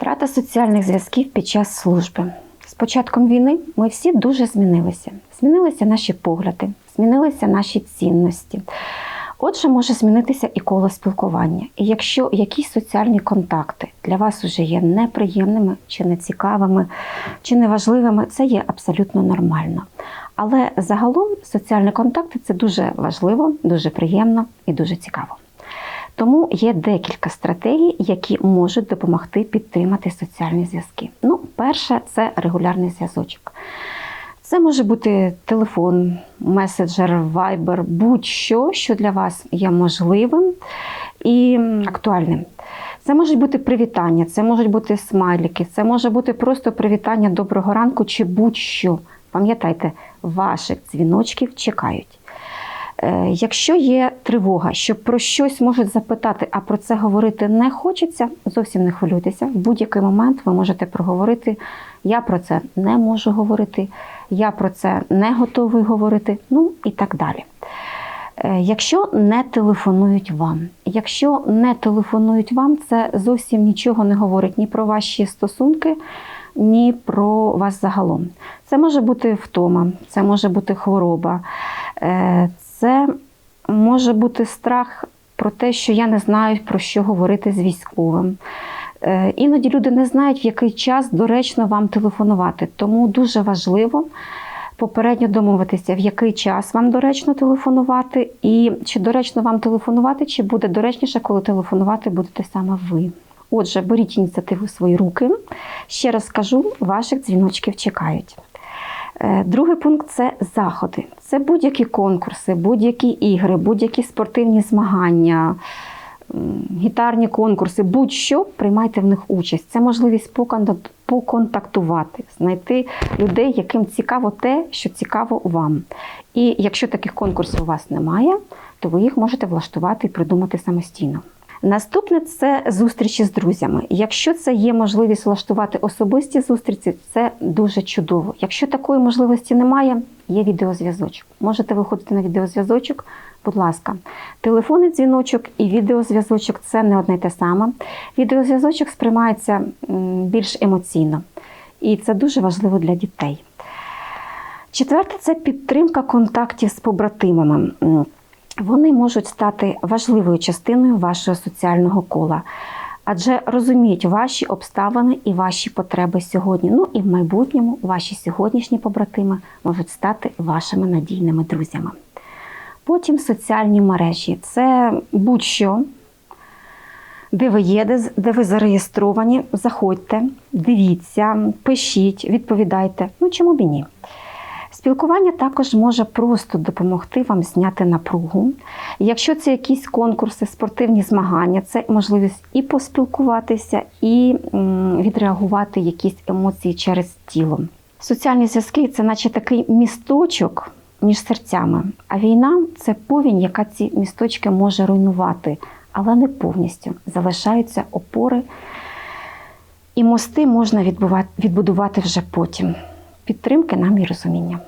Втрата соціальних зв'язків під час служби. З початком війни ми всі дуже змінилися. Змінилися наші погляди, змінилися наші цінності. Отже, може змінитися і коло спілкування. І якщо якісь соціальні контакти для вас вже є неприємними чи нецікавими, чи неважливими, це є абсолютно нормально. Але загалом соціальні контакти це дуже важливо, дуже приємно і дуже цікаво. Тому є декілька стратегій, які можуть допомогти підтримати соціальні зв'язки. Ну, перше це регулярний зв'язочок. Це може бути телефон, меседжер, вайбер, будь-що, що для вас є можливим і актуальним. Це можуть бути привітання, це можуть бути смайлики, це може бути просто привітання доброго ранку чи будь-що. Пам'ятайте, ваших дзвіночків чекають. Е, Якщо є тривога, що про щось можуть запитати, а про це говорити не хочеться, зовсім не хвилюйтеся. В будь-який момент ви можете проговорити. Я про це не можу говорити, я про це не готовий говорити, ну і так далі. Е, Якщо не телефонують вам, якщо не телефонують вам, це зовсім нічого не говорить ні про ваші стосунки, ні про вас загалом. Це може бути втома, це може бути хвороба, е, це може бути страх про те, що я не знаю, про що говорити з військовим. Е, Іноді люди не знають, в який час доречно вам телефонувати. Тому дуже важливо попередньо домовитися, в який час вам доречно телефонувати, і чи доречно вам телефонувати, чи буде доречніше, коли телефонувати будете саме ви. Отже, беріть ініціативу в свої руки. Ще раз скажу, ваших дзвіночків чекають. Е, Другий пункт це заходи. Це будь-які конкурси, будь-які ігри, будь-які спортивні змагання, гітарні конкурси, будь-що приймайте в них участь. Це можливість поконтактувати, знайти людей, яким цікаво те, що цікаво вам. І якщо таких конкурсів у вас немає, то ви їх можете влаштувати і придумати самостійно. Наступне це зустрічі з друзями. Якщо це є можливість влаштувати особисті зустрічі, це дуже чудово. Якщо такої можливості немає, є відеозв'язочок. Можете виходити на відеозв'язочок, будь ласка. Телефонний дзвіночок і відеозв'язочок це не одне й те саме. Відеозв'язочок сприймається більш емоційно, і це дуже важливо для дітей. Четверте це підтримка контактів з побратимами. Вони можуть стати важливою частиною вашого соціального кола, адже розуміють ваші обставини і ваші потреби сьогодні. Ну і в майбутньому ваші сьогоднішні побратими можуть стати вашими надійними друзями. Потім соціальні мережі це будь-що, де ви є, де ви зареєстровані, заходьте, дивіться, пишіть, відповідайте. Ну чому б і ні? Спілкування також може просто допомогти вам зняти напругу. Якщо це якісь конкурси, спортивні змагання, це можливість і поспілкуватися, і відреагувати якісь емоції через тіло. Соціальні зв'язки це наче такий місточок між серцями. А війна це повінь, яка ці місточки може руйнувати, але не повністю. Залишаються опори, і мости можна відбувати- відбудувати вже потім. Підтримки нам і розуміння.